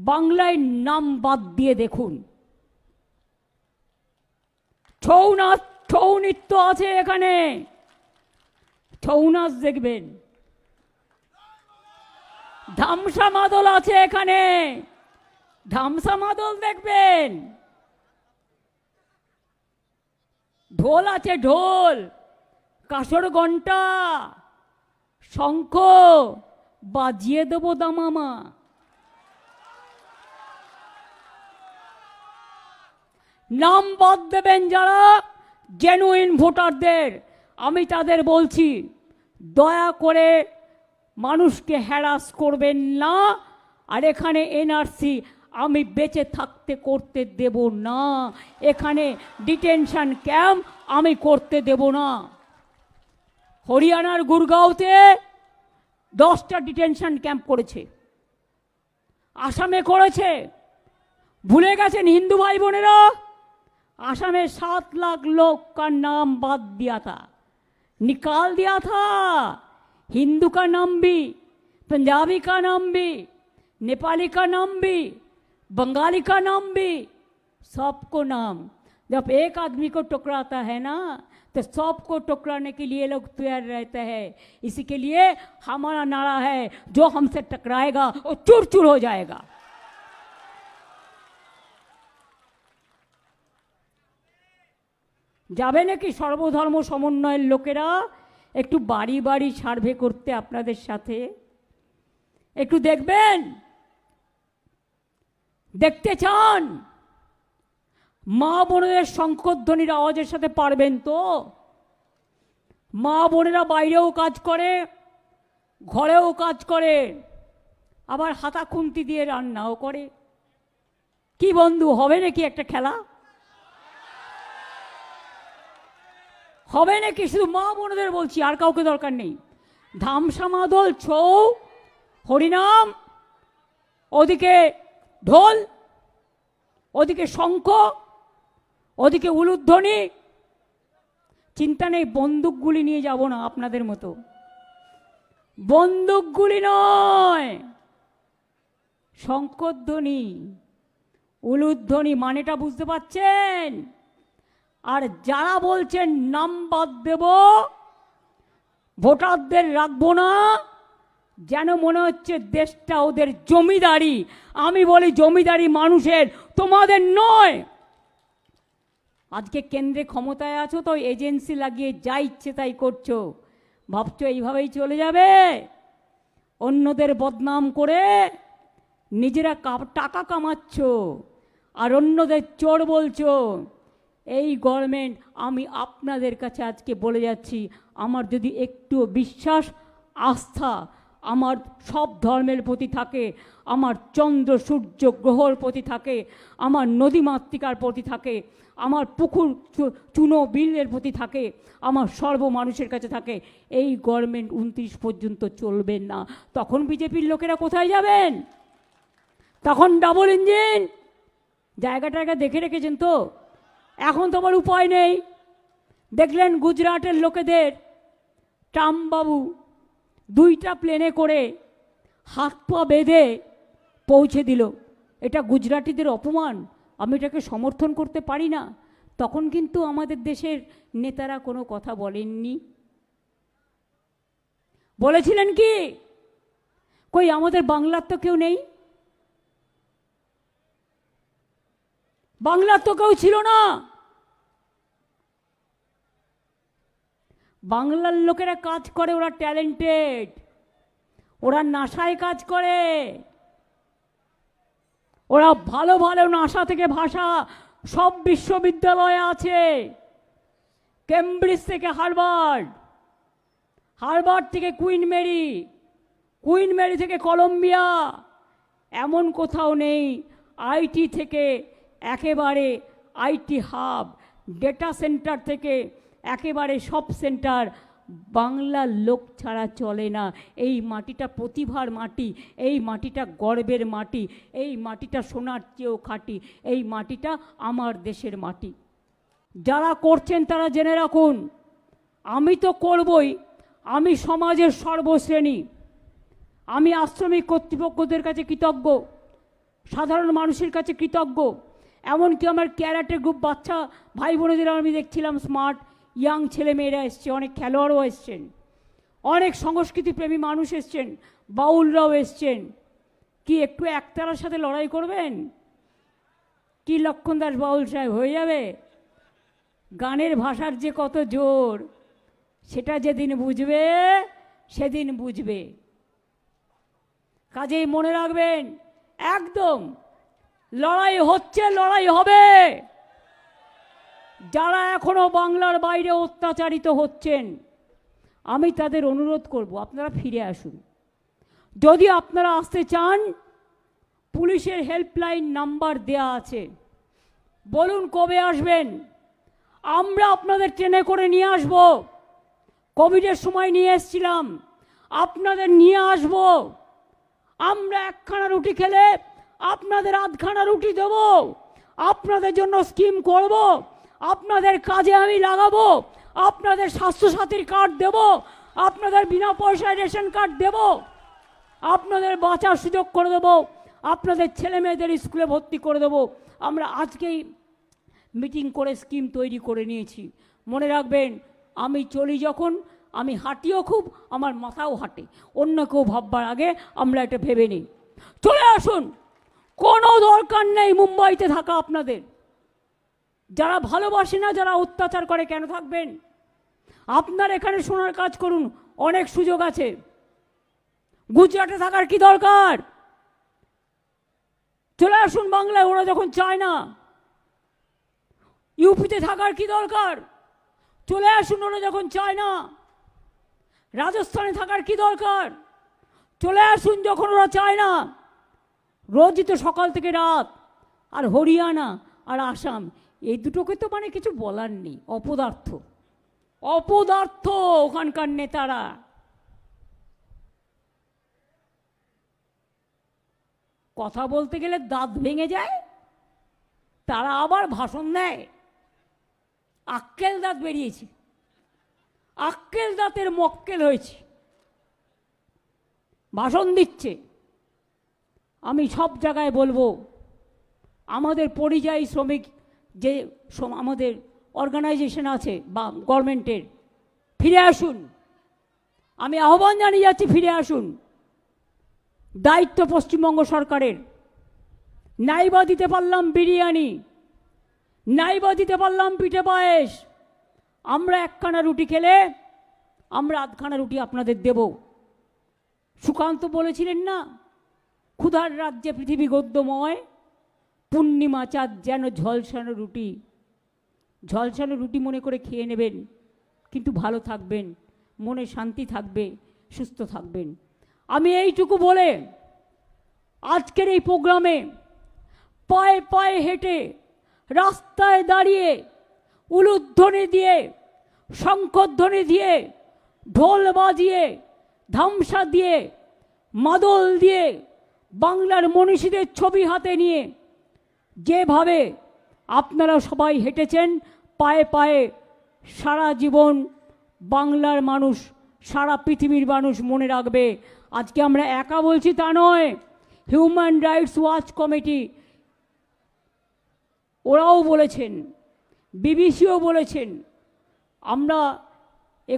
বাংলায় নাম বাদ দিয়ে দেখুন। ছৌ নাচ ছৌ নৃত্য আছে এখানে। ছৌ নাচ দেখবেন। ধামসা মাদল আছে এখানে। ধামসা মাদল দেখবেন। ঢোল আছে ঢোল, কাসর ঘণ্টা শঙ্খ, বাজিয়ে দেবো দামামা। নাম বাদ দেবেন যারা জেনুইন ভোটারদের। আমি তাদের বলছি, দয়া করে মানুষকে হ্যারাস করবেন না, আর এখানে এনআরসি আমি বেঁচে থাকতে করতে দেব না। এখানে ডিটেনশন ক্যাম্প আমি করতে দেব না। হরিয়ানার গুরগাঁওতে দশটা ডিটেনশন ক্যাম্প করেছে। আসামে করেছে। ভুলে গেছেন হিন্দু ভাই বোনেরা? आसाम में सात लाख लोग का नाम बात दिया था। निकाल दिया था। हिंदू का नाम भी, पंजाबी का नाम भी, नेपाली का नाम भी, बंगाली का नाम भी, सबको नाम। जब एक आदमी को टकराता है ना तो सबको टकराने के लिए लोग तैयार रहते हैं। इसी के लिए हमारा नारा है, जो हमसे टकराएगा, वो चूर चूर हो जाएगा। যাবে নাকি সর্বধর্ম সমন্বয়ের লোকেরা? একটু বাড়ি বাড়ি সার্ভে করতে আপনাদের সাথে। একটু দেখবেন? দেখতে চান? মা বোনেদের শঙ্করধ্বনির আওয়াজের সাথে পারবেন তো? মা বোনেরা বাইরেও কাজ করে, ঘরেও কাজ করে, আবার হাতা খুন্তি দিয়ে রান্নাও করে। কি বন্ধু, হবে নাকি একটা খেলা? হবে নাকি? শুধু মা বোনদের বলছি, আর কাউকে দরকার নেই। ধামসা মাদল ছৌ, হরিনাম, ওদিকে ঢোল, ওদিকে শঙ্খ, ওদিকে উলুধ্বনি। চিন্তা নেই, বন্দুকগুলি নিয়ে যাব না আপনাদের মতো। বন্দুকগুলি নয়, শঙ্করধ্বনি, উলুধ্বনি, মানেটা বুঝতে পারছেন? আর যারা বলছেন নাম বাদ দেব, ভোটারদের রাখব না, যেন মনে হচ্ছে দেশটা ওদের জমিদারি। আমি বলি জমিদারি মানুষের, তোমাদের নয়। আজকে কেন্দ্রে ক্ষমতায় আছো, তো এজেন্সি লাগিয়ে যা ইচ্ছে তাই করছ। ভাবছ এইভাবেই চলে যাবে? অন্যদের বদনাম করে নিজেরা টাকা কামাচ্ছ, আর অন্যদের চোর বলছো। এই গভর্নমেন্ট আমি আপনাদের কাছে আজকে বলে যাচ্ছি, আমার যদি একটু বিশ্বাস, আস্থা আমার সব ধর্মের প্রতি থাকে, আমার চন্দ্র, সূর্য গ্রহর প্রতি থাকে, আমার নদী মাতৃকার প্রতি থাকে, আমার পুকুর চুনো বিলের প্রতি থাকে, আমার সর্ব মানুষের কাছে থাকে, এই গভর্নমেন্ট উনত্রিশ পর্যন্ত চলবেন না। তখন বিজেপির লোকেরা কোথায় যাবেন? তখন ডাবল ইঞ্জিন জায়গা টায়গা দেখে রেখেছেন তো? এখন তো আমার উপায় নেই। দেখলেন গুজরাটের লোকেদের ট্রাম্পবাবু দুইটা প্লেনে করে হাত পা বেঁধে পৌঁছে দিল। এটা গুজরাটিদের অপমান। আমি এটাকে সমর্থন করতে পারি না। তখন কিন্তু আমাদের দেশের নেতারা কোনো কথা বলেননি। বলেছিলেন কি? কই, আমাদের বাংলার তো কেউ নেই? বাংলার তো কেউ ছিল না। বাংলার লোকেরা কাজ করে, ওরা ট্যালেন্টেড ওরা নাসায় কাজ করে। ওরা ভালো ভালো নাসা থেকে ভাষা সব বিশ্ববিদ্যালয়ে আছে। কেমব্রিজ থেকে হারবার্ড হারবার্ড থেকে কুইন মেরি। কুইন মেরি থেকে কলম্বিয়া। এমন কোথাও নেই, আইটি থেকে একেবারে আইটি হাব, ডেটা সেন্টার থেকে একেবারে সব সেন্টার বাংলার লোক ছাড়া চলে না। এই মাটিটা প্রতিভার মাটি, এই মাটিটা গর্বের মাটি, এই মাটিটা সোনার চেয়েও খাঁটি, এই মাটিটা আমার দেশের মাটি। যারা করছেন তারা জেনে রাখুন, আমি তো করবই, আমি সমাজের সর্বশ্রেণী, আমি আশ্রমিক কর্তৃপক্ষদের কাছে কৃতজ্ঞ, সাধারণ মানুষের কাছে কৃতজ্ঞ, এমনকি আমার ক্যারাটে গ্রুপ বাচ্চা ভাই বোনেদের আমি দেখছিলাম স্মার্ট ইয়াং ছেলেমেয়েরা এসছে, অনেক খেলোয়াড়ও এসছেন, অনেক সংস্কৃতিপ্রেমী মানুষ এসছেন, বাউলরাও এসছেন। কি একটু একতারার সাথে লড়াই করবেন? কি লক্ষণ দাস বাউল সাহেব, হয়ে যাবে? গানের ভাষার যে কত জোর, সেটা যেদিন বুঝবে, সেদিন বুঝবে। কাজেই মনে রাখবেন, একদম, লড়াই হচ্ছে, লড়াই হবে। যারা এখনও বাংলার বাইরে অত্যাচারিত হচ্ছেন, আমি তাদের অনুরোধ করব, আপনারা ফিরে আসুন। যদি আপনারা আসতে চান, পুলিশের হেল্পলাইন নাম্বার দেয়া আছে। বলুন কবে আসবেন? আমরা আপনাদের ট্রেনে করে নিয়ে আসব। কোভিডের সময় নিয়ে এসছিলাম। আপনাদের নিয়ে আসব। আমরা একখানা রুটি খেলে আপনাদের আধখানা রুটি দেব। আপনাদের জন্য স্কিম করব। আপনাদের কাজে আমি লাগাবো, আপনাদের স্বাস্থ্যসাথীর কার্ড দেব, আপনাদের বিনা পয়সায় রেশন কার্ড দেব, আপনাদের বাঁচার সুযোগ করে দেবো, আপনাদের ছেলে মেয়েদের স্কুলে ভর্তি করে দেবো। আমরা আজকেই মিটিং করে স্কিম তৈরি করে নিয়েছি। মনে রাখবেন, আমি চলি যখন, আমি হাঁটিও খুব, আমার মাথাও হাঁটে। অন্য কেউ ভাববার আগে আমরা এটা ভেবে নিই। চলে আসুন, কোনো দরকার নেই মুম্বাইতে থাকা আপনাদের। যারা ভালোবাসে না, যারা অত্যাচার করে, কেন থাকবেন? আপনার এখানে শোনার কাজ করুন, অনেক সুযোগ আছে। গুজরাটে থাকার কি দরকার? চলে আসুন বাংলায়, ওরা যখন চায় না। ইউপিতে থাকার কি দরকার? চলে আসুন, ওরা যখন চায় না। রাজস্থানে থাকার কি দরকার? চলে আসুন যখন ওরা চায় না। রোজই তো সকাল থেকে রাত, আর হরিয়ানা আর আসাম এই দুটোকে তো মানে কিছু বলার নেই, অপদার্থ। অপদার্থ ওখানকার নেতারা। কথা বলতে গেলে দাঁত ভেঙে যায়, তারা আবার ভাষণ দেয়। আক্কেল দাঁত বেরিয়েছে, আক্কেল দাঁতের মক্কেল হয়েছে। ভাষণ দিচ্ছে। আমি সব জায়গায় বলব, আমাদের পরিযায়ী শ্রমিক যে আমাদের অর্গানাইজেশন আছে বা গভর্নমেন্টের ফিরে আসুন। আমি আহ্বান জানিয়ে যাচ্ছি, ফিরে আসুন। দায়িত্ব পশ্চিমবঙ্গ সরকারের। নাইবা দিতে পারলাম বিরিয়ানি, নাইবা দিতে পারলাম পিঠে পায়েস। আমরা একখানা রুটি খেলে আমরা আধখানা রুটি আপনাদের দেব। সুকান্ত বলেছিলেন না, ক্ষুধার রাজ্যে পৃথিবী গদ্যময়। পূর্ণিমা চাঁদ যেন ঝলসানো রুটি। ঝলসানো রুটি মনে করে খেয়ে নেবেন, কিন্তু ভালো থাকবেন, মনে শান্তি থাকবে, সুস্থ থাকবেন। আমি এইটুকু বলে আজকের এই প্রোগ্রামে পায়ে পায়ে হেঁটে রাস্তায় দাঁড়িয়ে উলুধ্বনি দিয়ে শঙ্করধ্বনি দিয়ে, ঢোল বাজিয়ে, ধামসা দিয়ে, মাদল দিয়ে, বাংলার মনীষীদের ছবি হাতে নিয়ে যেভাবে আপনারা সবাই হেঁটেছেন, পায়ে পায়ে সারা জীবন বাংলার মানুষ, সারা পৃথিবীর মানুষ মনে রাখবে। আজকে আমরা একা বলছি তা নয়। হিউম্যান রাইটস ওয়াচ কমিটি ওরাও বলেছেন, বিবিসিও বলেছেন, আমরা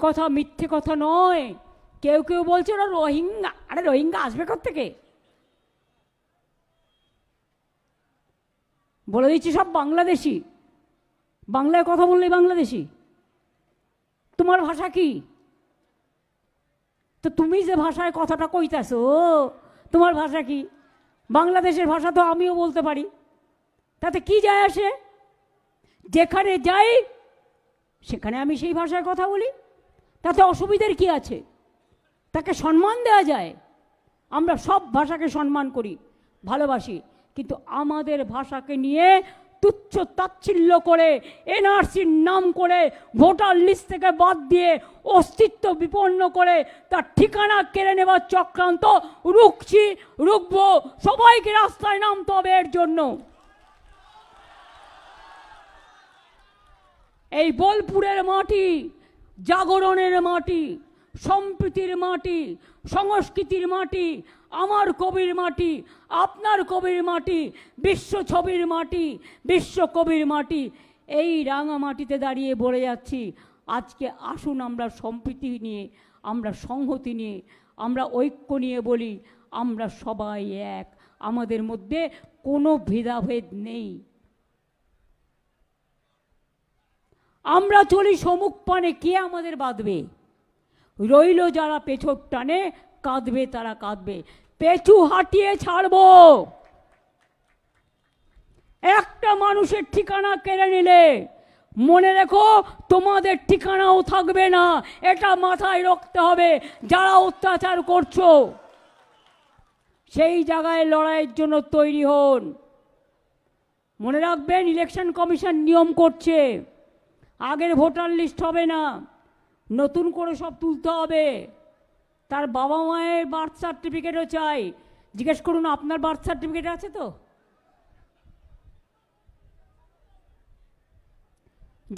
কথা মিথ্যে কথা নয়। কেউ কেউ বলছে ওরা রোহিঙ্গা। আরে রোহিঙ্গা আসবে থেকে বলে দিচ্ছি সব বাংলাদেশি। বাংলায় কথা বললেই বাংলাদেশি। তোমার ভাষা কি? তো তুমি যে ভাষায় কথাটা কইতাছো, তোমার ভাষা কি? বাংলাদেশের ভাষা তো আমিও বলতে পারি। তাতে কি যায় আসে? যেখানে যাই, সেখানে আমি সেই ভাষায় কথা বলি। তাতে অসুবিধার কি আছে? তাকে সম্মান দেওয়া যায়। আমরা সব ভাষাকে সম্মান করি, ভালোবাসি। কিন্তু আমাদের ভাষাকে নিয়ে তুচ্ছ তাচ্ছিল্য করে এনআরসির নাম করে ভোটার লিস্ট থেকে বাদ দিয়ে অস্তিত্ব বিপন্ন করে তার ঠিকানা কেড়ে নেবার চক্রান্ত রুখছি, রুখবো। সবাইকে রাস্তায় নামতে হবে এর জন্য। এই বোলপুরের মাটি, জাগরণের মাটি সম্প্রীতির মাটি, সংস্কৃতির মাটি, আমার কবির মাটি, আপনার কবির মাটি, বিশ্ব ছবির মাটি, বিশ্ব কবির মাটি, এই রাঙা মাটিতে দাঁড়িয়ে বলে যাচ্ছি। আজকে আসুন আমরা সম্প্রীতি নিয়ে, আমরা সংহতি নিয়ে, আমরা ঐক্য নিয়ে বলি, আমরা সবাই এক। আমাদের মধ্যে কোনো ভেদাভেদ নেই। আমরা চলি সমুখ পানে, কে আমাদের বাঁধবে? রইল যারা পেছর টানে, কাঁদবে তারা কাঁদবে। পেছু হাঁটিয়ে ছাড়বো। একটা মানুষের ঠিকানা কেড়ে নিলে, মনে রেখো তোমাদের ঠিকানাও থাকবে না, এটা মাথায় রাখতে হবে, যারা অত্যাচার করছ। সেই জায়গায় লড়াইয়ের জন্য তৈরি হন। মনে রাখবেন ইলেকশন কমিশন নিয়ম করছে, আগের ভোটার লিস্ট হবে না। নতুন করে সব তুলতে হবে। তার বাবা মায়ের বার্থ সার্টিফিকেটও চাই। জিজ্ঞেস করুন, আপনার বার্থ সার্টিফিকেট আছে তো?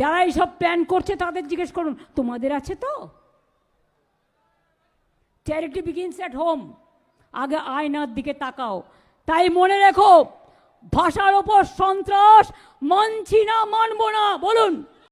যারা এইসব প্ল্যান করছে, তাদের জিজ্ঞেস করুন, তোমাদের আছে তো? চ্যারিটি বিগিনস অ্যাট হোম আগে আয়নার দিকে তাকাও। তাই মনে রেখো, ভাষার ওপর সন্ত্রাস, মানছি না, মানবো না, বলুন।